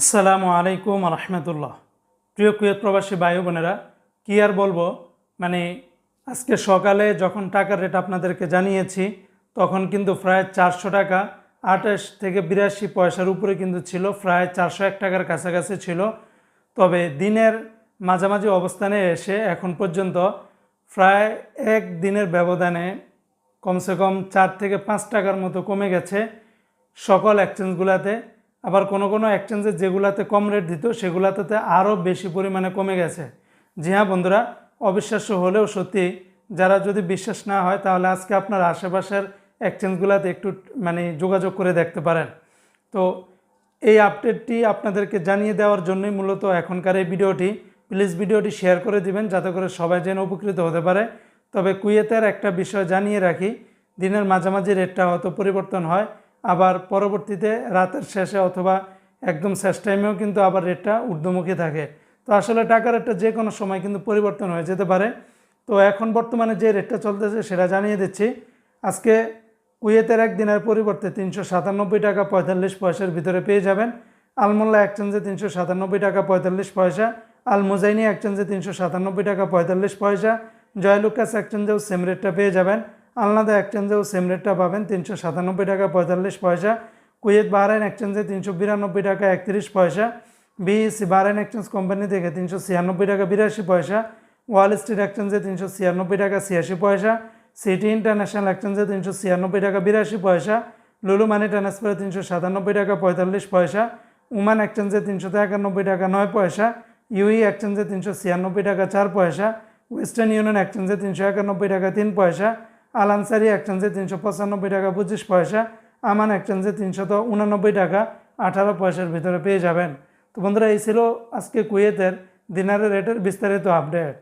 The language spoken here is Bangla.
আসসালামু আলাইকুম রহমতুল্লাহ প্রিয় কুয়েত প্রবাসী ভাই বোনেরা, কী আর বলব? মানে আজকে সকালে যখন টাকার রেট আপনাদেরকে জানিয়েছি, তখন কিন্তু প্রায় চারশো টাকা, আঠাশ থেকে বিরাশি পয়সার উপরে কিন্তু ছিল, প্রায় চারশো এক টাকার কাছাকাছি ছিল। তবে দিনের মাঝামাঝি অবস্থানে এসে এখন পর্যন্ত প্রায় এক দিনের ব্যবধানে কমসে কম চার থেকে পাঁচ টাকার মতো কমে গেছে সকল এক্সচেঞ্জগুলোতে আবার কোনো কোনো এক্সচেঞ্জে যেগুলাতে কম রেট দিত সেগুলাতে আরও বেশি পরিমাণে কমে গেছে। জি হ্যাঁ বন্ধুরা, অবিশ্বাস্য হলেও সত্যি, যারা যদি বিশ্বাস না হয়, তাহলে আজকে আপনার আশেপাশের এক্সচেঞ্জগুলোতে একটু মানে যোগাযোগ করে দেখতে পারেন। তো এই আপডেটটি আপনাদেরকে জানিয়ে দেওয়ার জন্যই মূলত এখনকার এই ভিডিওটি। প্লিজ ভিডিওটি শেয়ার করে দিবেন, যাতে করে সবাই যেন উপকৃত হতে পারে। তবে কুয়েতের একটা বিষয় জানিয়ে রাখি, দিনের মাঝামাঝি রেটটা হয়তো পরিবর্তন হয়। আবার পরবর্তীতে রাতের শেষে অথবা একদম শেষ টাইমেও কিন্তু আবার রেটটা ঊর্ধ্বমুখী থাকে। তো আসলে টাকার রেটটা যে কোনো সময় কিন্তু পরিবর্তন হয়ে যেতে পারে। তো এখন বর্তমানে যে রেটটা চলতেছে সেটা জানিয়ে দিচ্ছি। আজকে কুয়েতের একদিনের পরিবর্তে তিনশো সাতানব্বই টাকা পঁয়তাল্লিশ পয়সার ভিতরে পেয়ে যাবেন। আলমোল্লা এক্সচেঞ্জে তিনশো সাতানব্বই টাকা পঁয়তাল্লিশ পয়সা। আল মুজাইনি এক্সচেঞ্জে তিনশো সাতানব্বই টাকা পঁয়তাল্লিশ পয়সা। জয়লুকাস এক্সচেঞ্জেও সেম রেটটা পেয়ে যাবেন। আলনাদা এক্সচেঞ্জেও সেম রেটটা পাবেন তিনশো সাতানব্বই টাকা পঁয়তাল্লিশ পয়সা। কুয়েত বাহরাইন এক্সচেঞ্জে তিনশো বিরানব্বই টাকা একত্রিশ পয়সা। বিইসি বাহরাইন এক্সচেঞ্জ কোম্পানি থেকে তিনশো ছিয়ানব্বই টাকা বিরাশি পয়সা। ওয়াল স্ট্রিট এক্সচেঞ্জে তিনশো ছিয়ানব্বই টাকা ছিয়াশি পয়সা। সিটি ইন্টারন্যাশনাল এক্সচেঞ্জে তিনশো ছিয়ানব্বই টাকা বিরাশি পয়সা। লুলু মানি ট্রান্সফারে তিনশো সাতানব্বই টাকা পঁয়তাল্লিশ পয়সা। উমান এক্সচেঞ্জে তিনশো একানব্বই টাকা নয় পয়সা। ইউই এক্সচেঞ্জে তিনশো ছিয়ানব্বই টাকা চার পয়সা। ওয়েস্টার্ন ইউনিয়ন এক্সচেঞ্জে তিনশো একানব্বই টাকা তিন পয়সা। আল আনসারি এক্সচেঞ্জে তিনশো পঁচানব্বই টাকা পঁচিশ পয়সা, আমান একচেঞ্জে তিনশত উনানব্বই টাকা আঠারো পয়সার ভিতরে পেয়ে যাবেন। তো বন্ধুরা, এই ছিল আজকে কুয়েতের দিনারের রেটের বিস্তারিত আপডেট